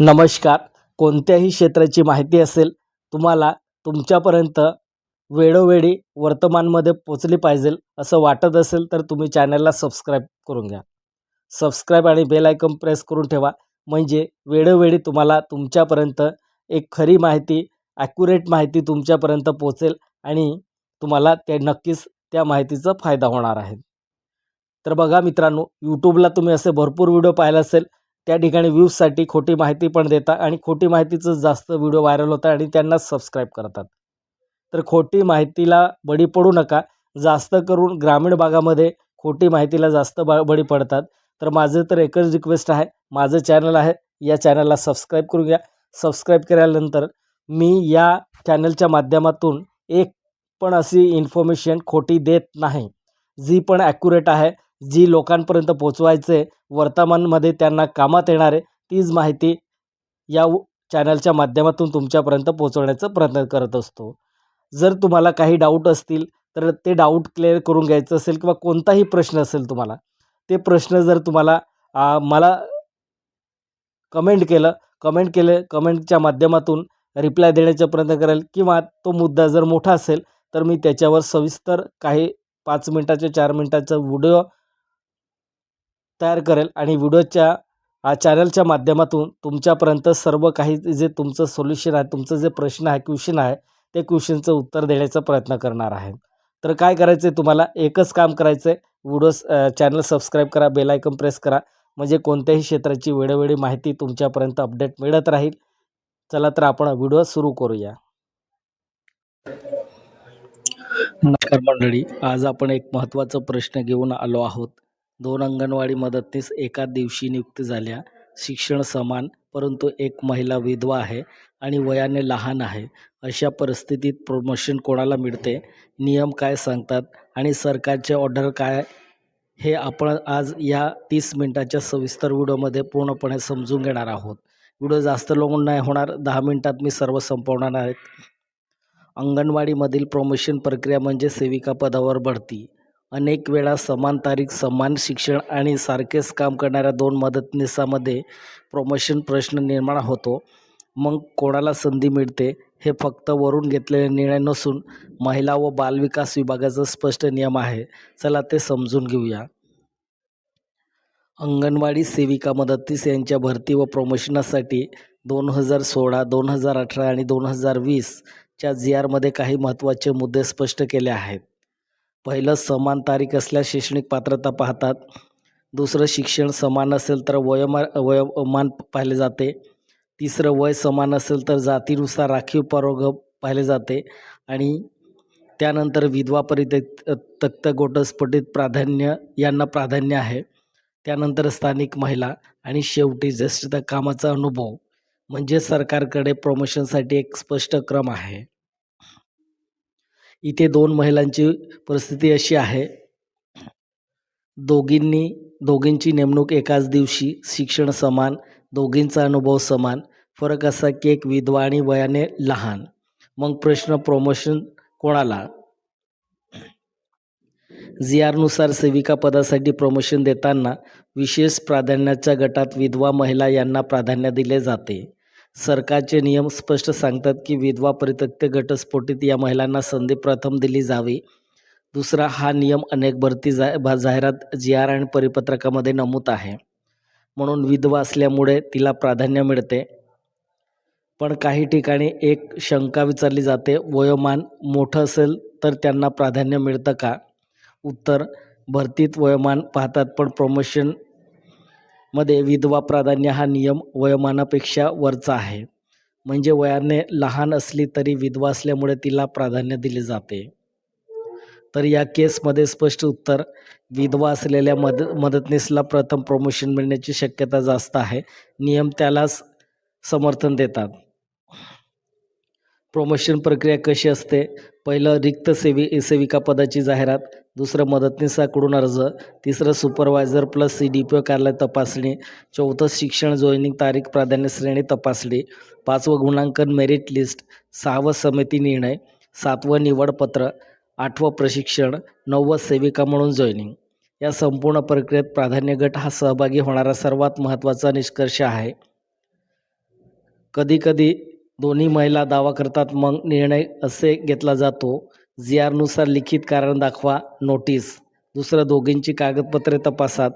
नमस्कार. कोणत्याही क्षेत्राची माहिती असेल तुम्हाला तुमच्यापर्यंत वेळोवेळी वर्तमानमध्ये पोचली पाहिजे असं वाटत असेल तर तुम्ही चॅनलला सबस्क्राईब करून घ्या. सबस्क्राईब आणि बेल आयकॉन प्रेस करून ठेवा. म्हणजे वेळोवेळी तुम्हाला तुमच्यापर्यंत एक खरी माहिती ॲक्युरेट माहिती तुमच्यापर्यंत पोचेल आणि तुम्हाला ते नक्कीच त्या माहितीचा फायदा होणार आहे. तर बघा मित्रांनो यूट्यूबला तुम्ही असे भरपूर व्हिडिओ पाहिला असेल त्या ठिकाणी व्ह्यूजसाठी खोटी माहिती पण देतात आणि खोटी माहितीचं जास्त व्हिडिओ व्हायरल होतात आणि त्यांना सबस्क्राईब करतात. तर खोटी माहितीला बळी पडू नका. जास्त करून ग्रामीण भागामध्ये खोटी माहितीला जास्त ब बळी पडतात. तर माझं तर एकच रिक्वेस्ट आहे. माझं चॅनल आहे. या चॅनलला सबस्क्राईब करून घ्या. सबस्क्राईब केल्यानंतर मी या चॅनलच्या माध्यमातून एक पण अशी इन्फॉर्मेशन खोटी देत नाही. जी पण ॲक्युरेट आहे. जी लोकांपर्यंत पोचवायचे वर्तमानमध्ये त्यांना कामात येणारे तीच माहिती या चॅनलच्या माध्यमातून तुमच्यापर्यंत पोचवण्याचा प्रयत्न करत असतो. जर तुम्हाला काही डाऊट असतील तर ते डाऊट क्लिअर करून घ्यायचं असेल किंवा कोणताही प्रश्न असेल तुम्हाला ते प्रश्न जर तुम्हाला आ, मला कमेंट केलं कमेंट केले कमेंटच्या माध्यमातून रिप्लाय देण्याचा प्रयत्न करेल किंवा तो मुद्दा जर मोठा असेल तर मी त्याच्यावर सविस्तर काही पाच मिनटाचे चार मिनटाचा व्हिडिओ तयार करेल आणि व्हिडिओच्या चॅनलच्या माध्यमातून तुमच्यापर्यंत सर्व काही जे तुमचं सोल्युशन आहे तुमचं जे प्रश्न आहे क्वेश्चन आहे ते क्वेश्चनचं उत्तर देण्याचा प्रयत्न करणार आहे. तर काय करायचं आहे तुम्हाला? एकच काम करायचं आहे व्हिडिओ चॅनल सबस्क्राईब करा बेलायकन प्रेस करा. म्हणजे कोणत्याही क्षेत्राची वेळोवेळी माहिती तुमच्यापर्यंत अपडेट मिळत राहील. चला तर आपण व्हिडिओ सुरू करूया. नमस्कार मंडळी आज आपण एक महत्त्वाचा प्रश्न घेऊन आलो आहोत. दोन अंगणवाडी मदतनीस एका दिवशी नियुक्ती झाल्या. शिक्षण समान परंतु एक महिला विधवा आहे आणि वयाने लहान आहे. अशा परिस्थितीत प्रमोशन कोणाला मिळते? नियम काय सांगतात? आणि सरकारचे ऑर्डर काय? हे आपण आज या तीस मिनटाच्या सविस्तर व्हिडिओमध्ये पूर्णपणे समजून घेणार आहोत. व्हिडिओ जास्त लोक नाही होणार दहा मिनटात मी सर्व संपवणार आहेत अंगणवाडीमधील प्रमोशन प्रक्रिया म्हणजे सेविका पदावर बढती अनेक वेळा समान तारीख समान शिक्षण आणि सारखेच काम करणाऱ्या दोन मदतनीसामध्ये प्रमोशन प्रश्न निर्माण होतो. मग कोणाला संधी मिळते हे फक्त वरून घेतलेले निर्णय नसून महिला व बालविकास विभागाचा स्पष्ट नियम आहे. चला ते समजून घेऊया. अंगणवाडी सेविका मदतीस यांच्या भरती व प्रमोशनासाठी दोन हजार सोळा दोन हजार अठरा आणि दोन हजार वीसच्या जी आरमध्ये काही महत्त्वाचे मुद्दे स्पष्ट केले आहेत. पहिलं समान तारीख असल्यास शैक्षणिक पात्रता पाहतात. दुसरं शिक्षण समान असेल तर वयोमा वयोमान पाहिले जाते. तिसरं वय समान असेल तर जातीनुसार राखीव परोग पाहिले जाते. आणि त्यानंतर विधवा परित्यक्त तक्त घटस्फोटित प्राधान्य यांना प्राधान्य आहे. त्यानंतर स्थानिक महिला आणि शेवटी ज्येष्ठता कामाचा अनुभव. म्हणजे सरकारकडे प्रमोशनसाठी एक स्पष्ट क्रम आहे. इथे दोन महिलांची परिस्थिती अशी आहे. दोघींनी दोघींची नेमणूक एकाच दिवशी शिक्षण समान दोघींचा अनुभव समान फरक असा की एक विधवा आणि वयाने लहान. मग प्रश्न प्रमोशन कोणाला? जी आरनुसार सेविका पदासाठी प्रमोशन देताना विशेष प्राधान्याच्या गटात विधवा महिला यांना प्राधान्य दिले जाते. सरकारचे नियम स्पष्ट सांगतात की विधवा परित्यक्त घटस्फोटीत या महिलांना संधी प्रथम दिली जावी. दुसरा हा नियम अनेक भरती जा भा- जाहिरात जी आर आणि परिपत्रकामध्ये नमूद आहे. म्हणून विधवा असल्यामुळे तिला प्राधान्य मिळते. पण काही ठिकाणी एक शंका विचारली जाते वयोमान मोठं असेल तर त्यांना प्राधान्य मिळतं का? उत्तर भरतीत वयोमान पाहतात पण प्रमोशन मध्ये विधवा प्राधान्य हा नियम वयोमानापेक्षा वरचा आहे. म्हणजे वयाने लहान असली तरी विधवा असल्यामुळे तिला प्राधान्य दिले जाते. तर या केसमध्ये स्पष्ट उत्तर विधवा असलेल्या मद मदतनीसला प्रथम प्रमोशन मिळण्याची शक्यता जास्त आहे. नियम त्यालाच समर्थन देतात. प्रमोशन प्रक्रिया कशी असते? पहिलं रिक्त सेवी सेविका पदाची जाहिरात दुसरं मदतनीसाकडून अर्ज तिसरं supervisor plus C D P O कार्यालय तपासणी चौथं शिक्षण जॉईनिंग तारीख प्राधान्य श्रेणी तपासणी पाचवं गुणांकन मेरिट लिस्ट सहावं समिती निर्णय सातवं निवडपत्र आठवं प्रशिक्षण नववं सेविका म्हणून जॉईनिंग या संपूर्ण प्रक्रियेत प्राधान्य गट हा सहभागी होणारा सर्वात महत्त्वाचा निष्कर्ष आहे. कधीकधी दोन्ही महिला दावा करतात मग निर्णय असे घेतला जातो. जी आरनुसार लिखित कारण दाखवा नोटीस. दुसरं दोघींची कागदपत्रे तपासात.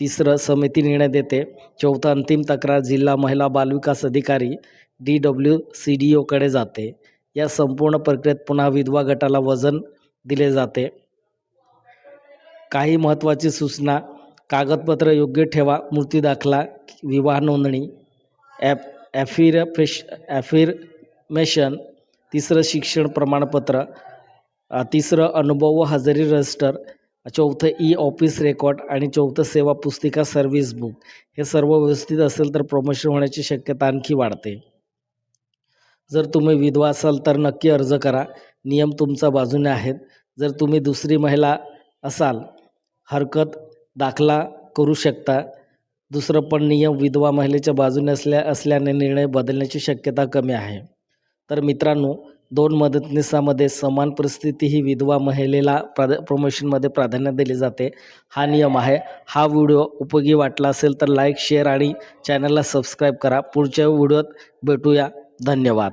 तिसरं समिती निर्णय देते. चौथं अंतिम तक्रार जिल्हा महिला बालविकास अधिकारी डी डब्ल्यू सी डी ओकडे जाते. या संपूर्ण प्रक्रियेत पुन्हा विधवा गटाला वजन दिले जाते. काही महत्त्वाची सूचना. कागदपत्र योग्य ठेवा मृत्यू दाखला विवाह नोंदणी ॲप ॲफिरफेश ॲफिरमेशन तिसरं शिक्षण प्रमाणपत्र तिसरं अनुभव व हजेरी रजिस्टर चौथं ई ऑफिस रेकॉर्ड आणि चौथं सेवा पुस्तिका सर्व्हिस बुक. हे सर्व व्यवस्थित असेल तर प्रमोशन होण्याची शक्यता आणखी वाढते. जर तुम्ही विधवा असाल तर नक्की अर्ज करा. नियम तुमच्या बाजूने आहेत. जर तुम्ही दुसरी महिला असाल हरकत दाखला करू शकता. दुसरं पण नियम विधवा महिलेच्या बाजूने असल्या असल्याने निर्णय बदलण्याची शक्यता कमी आहे. तर मित्रांनो दोन मदतनीसामध्ये समान परिस्थिती ही विधवा महिलेला प्राध प्रमोशनमध्ये प्राधान्य दिले जाते. हा नियम आहे. हा व्हिडिओ उपयोगी वाटला असेल तर लाईक शेअर आणि चॅनलला सबस्क्राईब करा. पुढच्या व्हिडिओत भेटूया. धन्यवाद.